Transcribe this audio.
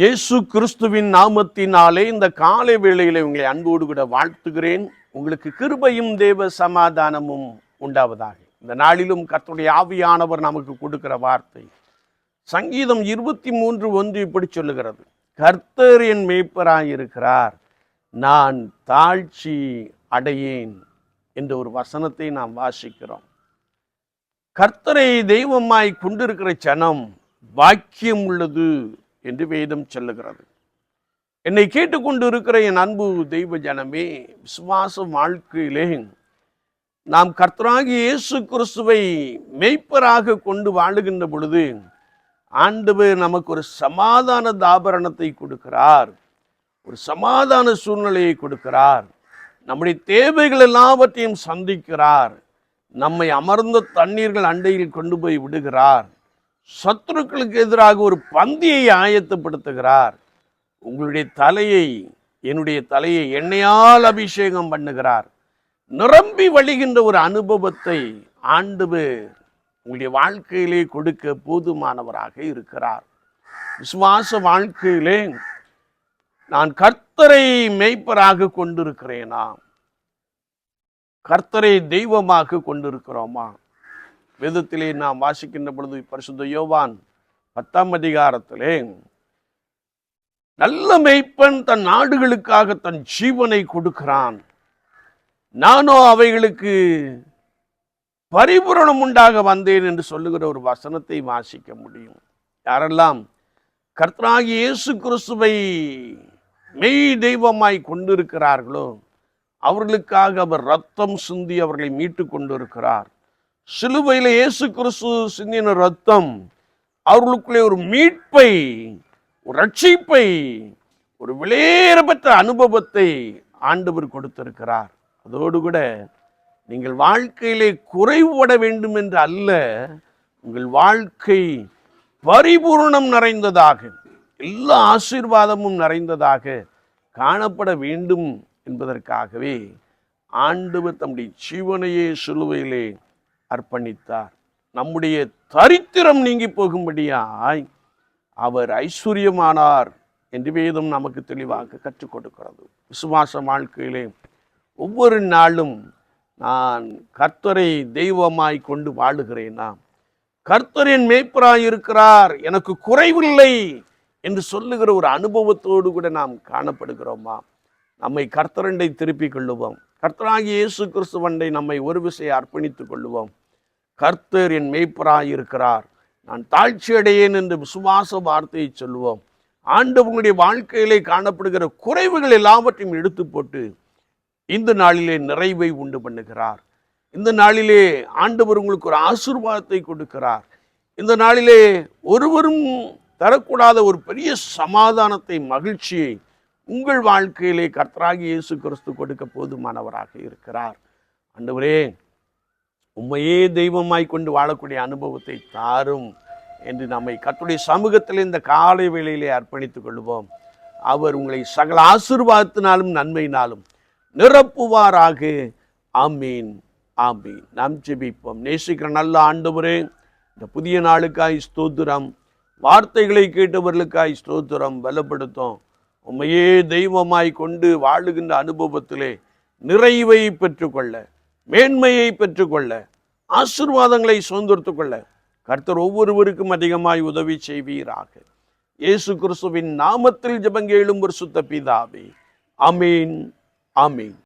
இயேசு கிறிஸ்துவின் நாமத்தினாலே இந்த காலை வேளையில் உங்களை அன்போடு கூட வாழ்த்துகிறேன். உங்களுக்கு கிருபையும் தேவ சமாதானமும் உண்டாவதாக. இந்த நாளிலும் கர்த்தருடைய ஆவியானவர் நமக்கு கொடுக்கிற வார்த்தை. சங்கீதம் இருபத்தி மூன்று ஒன்று இப்படி சொல்லுகிறது. கர்த்தர் என் மேய்ப்பராயிருக்கிறார் நான் தாழ்ச்சி அடையேன் என்ற ஒரு வசனத்தை நாம் வாசிக்கிறோம். கர்த்தரை தெய்வமாய் கொண்டிருக்கிற ஜனம் வாக்கியம் உள்ளது என்று வேதம் சொல்லுகிறது. என்னை கேட்டுக்கொண்டு இருக்கிற என் அன்பு தெய்வ ஜனமே விசுவாச வாழ்க்கையிலே நாம் கர்த்தராகி இயேசு கிறிஸ்துவை மெய்ப்பராக கொண்டு வாழுகின்ற பொழுது ஆண்டவர் நமக்கு ஒரு சமாதான தாபரணத்தை கொடுக்கிறார். ஒரு சமாதான சூழ்நிலையை கொடுக்கிறார். நம்முடைய தேவைகள் எல்லாவற்றையும் சந்திக்கிறார். நம்மை அமர்ந்த தண்ணீர்கள் அண்டையில் கொண்டு போய் விடுகிறார். சத்துருக்களுக்கு எதிராக ஒரு பந்தியை ஆயத்தப்படுத்துகிறார். உங்களுடைய தலையை என்னுடைய தலையை எண்ணெயால் அபிஷேகம் பண்ணுகிறார். நிரம்பி வழிகின்ற ஒரு அனுபவத்தை ஆண்டவர் உங்களுடைய வாழ்க்கையிலே கொடுக்க போதுமானவராக இருக்கிறார். விசுவாச வாழ்க்கையிலே நான் கர்த்தரை மெய்ப்பராக கொண்டிருக்கிறேனா? கர்த்தரை தெய்வமாக கொண்டிருக்கிறோமா? வேதத்திலே நாம் வாசிக்கின்ற பொழுது பரிசுத்த யோவான் பத்தாம் அதிகாரத்திலே நல்ல மெய்ப்பன் தன் நாடுகளுக்காக தன் ஜீவனை கொடுக்கிறான். நானோ அவைகளுக்கு பரிபூரணம் உண்டாக வந்தேன் என்று சொல்லுகிற ஒரு வசனத்தை வாசிக்க முடியும். யாரெல்லாம் கர்த்தராகி இயேசு கிறிஸ்துவை மெய் தெய்வமாய் கொண்டிருக்கிறார்களோ அவர்களுக்காக அவர் ரத்தம் சிந்தி அவர்களை மீட்டு கொண்டிருக்கிறார். சிலுவையில் இயேசு கிறிஸ்து சிந்தின ரத்தம் அவர்களுக்குள்ளே ஒரு மீட்பை ஒரு ரட்சிப்பை ஒரு வெளியேறப்பட்ட அனுபவத்தை ஆண்டவர் கொடுத்திருக்கிறார். அதோடு கூட நீங்கள் வாழ்க்கையிலே குறைவுபட வேண்டும் என்று அல்ல உங்கள் வாழ்க்கை பரிபூர்ணம் நிறைந்ததாக எல்லா ஆசீர்வாதமும் நிறைந்ததாக காணப்பட வேண்டும் என்பதற்காகவே ஆண்டவர் தம்முடைய ஜீவனையே சிலுவையிலே அர்ப்பணித்தார். நம்முடைய தரித்திரம் நீங்கி போகும்படியாய் அவர் ஐஸ்வர்யமானார் என்று வேதம் நமக்கு தெளிவாக கற்றுக் கொடுக்கிறது. விசுவாச வாழ்க்கையிலே ஒவ்வொரு நாளும் நான் கர்த்தரை தெய்வமாய் கொண்டு வாழுகிறேனா? கர்த்தரின் மேய்ப்பராய் இருக்கிறார் எனக்கு குறைவில்லை என்று சொல்லுகிற ஒரு அனுபவத்தோடு கூட நாம் காணப்படுகிறோமா? நம்மை கர்த்தரண்டை திருப்பிக் கொள்ளுவோம். கர்த்தராகி இயேசு கிறிஸ்துவண்டை நம்மை ஒரு விசையை அர்ப்பணித்துக் கொள்ளுவோம். கர்த்தர் என் மெய்ப்பராயிருக்கிறார் நான் தாழ்ச்சியடையேன் என்று விசுவாச வார்த்தையை சொல்லுவோம். ஆண்டவங்களுடைய வாழ்க்கையிலே காணப்படுகிற குறைவுகள் எல்லாவற்றையும் எடுத்து போட்டு இந்த நாளிலே நிறைவை உண்டு பண்ணுகிறார். இந்த நாளிலே ஆண்டவர் உங்களுக்கு ஒரு ஆசீர்வாதத்தை கொடுக்கிறார். இந்த நாளிலே ஒருவரும் தரக்கூடாத ஒரு பெரிய சமாதானத்தை மகிழ்ச்சியை உங்கள் வாழ்க்கையிலே கர்த்தராகி இயேசு கிறிஸ்து கொடுக்க போதுமானவராக இருக்கிறார். ஆண்டவரே உண்மையே தெய்வமாய் கொண்டு வாழக்கூடிய அனுபவத்தை தாரும் என்று நம்மை கத்துடைய சமூகத்தில் இந்த காலை வேளையிலே அர்ப்பணித்துக் கொள்வோம் அவர் உங்களை சகல ஆசிர்வாதத்தினாலும் நன்மையினாலும் நிரப்புவாராக. ஆமீன். ஆமீன். நாம் ஜெபிப்போம். நேசிக்கிற நல்ல ஆண்டவரே இந்த புதிய நாளுக்காய் ஸ்தோத்திரம். வார்த்தைகளை கேட்டவர்களுக்காய் ஸ்தோத்திரம். பலப்படுத்தும். உண்மையே தெய்வமாய் கொண்டு வாழுகின்ற அனுபவத்திலே நிறைவை பெற்றுக்கொள்ள. மேன்மையை பெற்றுக்கொள்ள ஆசீர்வாதங்களை சுதந்திரத்து கொள்ள கர்த்தர் ஒவ்வொருவருக்கும் அதிகமாய் உதவி செய்வீராக. இயேசு கிறிஸ்துவின் நாமத்தில் ஜெபங்கேளும் ஒரு சுத்த பிதாவே. அமீன் அமீன்